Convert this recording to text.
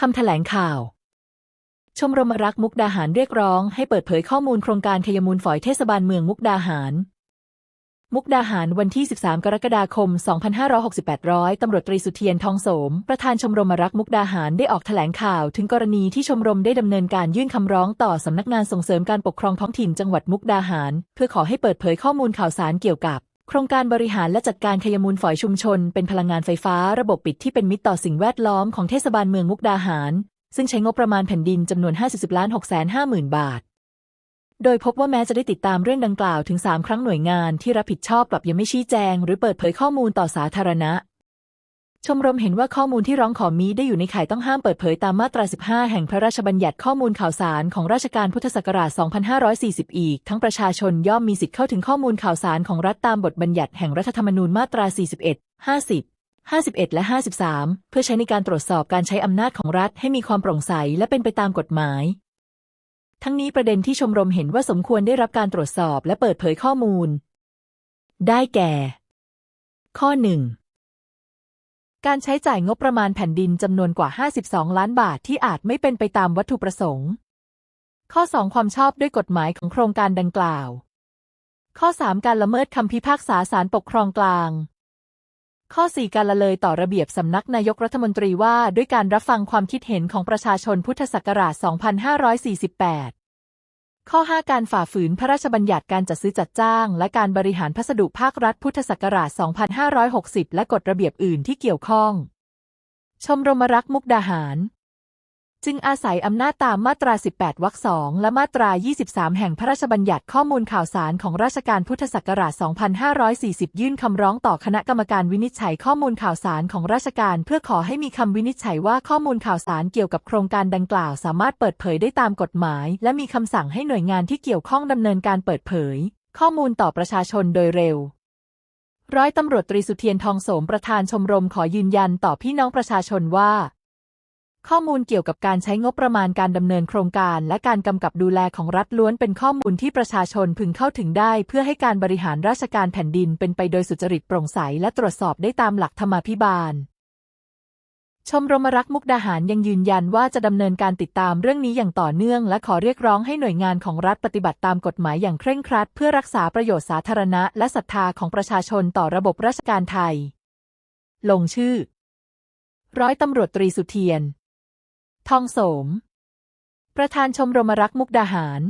คำแถลงข่าว ชมรมรักมุกดาหารเรียกร้องให้เปิดเผยข้อมูลโครงการขยมูลฝอยเทศบาลเมืองมุกดาหาร มุกดาหารวันที่ 13 กรกฎาคม 2568ร้อยตำรวจตรีสุเทียนทองโสม ประธานชมรมรักมุกดาหารได้ออกแถลงข่าว ถึงกรณีที่ชมรมได้ดำเนินการยื่นคำร้องต่อสำนักงานส่งเสริมการปกครองท้องถิ่นจังหวัดมุกดาหาร เพื่อขอให้เปิดเผยข้อมูลข่าวสารเกี่ยวกับ โครงการบริหารและจัดการขยมูลฝอยชุมชน เป็นพลังงานไฟฟ้าระบบปิดที่เป็นมิตรต่อสิ่งแวดล้อมของเทศบาลเมืองมุกดาหาร ซึ่งใช้งบประมาณแผ่นดินจำนวน 50ล้าน6 5 0 0 0 0 บาท โดยพบว่าแม้จะได้ติดตามเรื่องดังกล่าวถึง 3 ครั้งหน่วยงานที่รับผิดชอบกลับยังไม่ชี้แจง หรือเปิดเผยข้อมูลต่อสาธารณะ ชมรมเห็นว่าข้อมูลที่ร้องขอมีได้อยู่ในข่ายต้องห้ามเปิดเผยตามมาตรา 15 แห่งพระราชบัญญัติข้อมูลข่าวสารของราชการพุทธศักราช 2540 อีก ทั้งประชาชนย่อมมีสิทธิ์เข้าถึงข้อมูลข่าวสารของรัฐตามบทบัญญัติแห่งรัฐธรรมนูญมาตรา 41 50 51 และ 53 เพื่อใช้ในการตรวจสอบการใช้อำนาจของรัฐให้มีความโปร่งใสและเป็นไปตามกฎหมาย ทั้งนี้ประเด็นที่ชมรมเห็นว่าสมควรได้รับการตรวจสอบและเปิดเผยข้อมูล ได้แก่ ข้อ 1 การใช้จ่ายงบประมาณแผ่นดินจำนวนกว่า 52 ล้านบาทที่อาจไม่เป็นไปตามวัตถุประสงค์ ข้อ 2 ความชอบด้วยกฎหมายของโครงการดังกล่าว ข้อ 3 การละเมิดคำพิพากษาศาลปกครองกลาง ข้อ 4 การละเลยต่อระเบียบสำนักนายกรัฐมนตรีว่าด้วยการรับฟังความคิดเห็นของประชาชนพุทธศักราช 2548 ข้อ 5 การฝ่าฝืนพระราชบัญญัติการจัดซื้อจัดจ้าง และการบริหารพัสดุภาครัฐพุทธศักราช 2560 และกฎระเบียบอื่นที่เกี่ยวข้อง ชมรมรักมุกดาหาร จึงอาศัยอำนาจตามมาตรา 18 วรรคสองและมาตรา 23 แห่งพระราชบัญญัติข้อมูลข่าวสารของราชการพุทธศักราช 2540 ยื่นคำร้องต่อคณะกรรมการวินิจฉัยข้อมูลข่าวสารของราชการ เพื่อขอให้มีคำวินิจฉัยว่าข้อมูลข่าวสารเกี่ยวกับโครงการดังกล่าว สามารถเปิดเผยได้ตามกฎหมาย และมีคำสั่งให้หน่วยงานที่เกี่ยวข้องดำเนินการเปิดเผย ข้อมูลต่อประชาชนโดยเร็วร้อยตำรวจตรีสุเทียนทองโสมประธานชมรมขอยืนยันต่อพี่น้องประชาชนว่า ข้อมูลเกี่ยวกับการใช้งบประมาณการดำเนินโครงการ และการกำกับดูแลของรัฐล้วนเป็นข้อมูลที่ประชาชนพึงเข้าถึงได้ เพื่อให้การบริหารราชการแผ่นดินเป็นไปโดยสุจริตโปร่งใส และตรวจสอบได้ตามหลักธรรมาภิบาล ชมรมรักมุกดาหารยังยืนยันว่าจะดำเนินการติดตามเรื่องนี้อย่างต่อเนื่อง และขอเรียกร้องให้หน่วยงานของรัฐปฏิบัติตามกฎหมายอย่างเคร่งครัด เพื่อรักษาประโยชน์สาธารณะ และศรัทธาของประชาชนต่อระบบราชการไทย ลงชื่อ ร้อยตำรวจตรีสุเทียน ทองโสม ประธานชมรมรักมุกดาหาร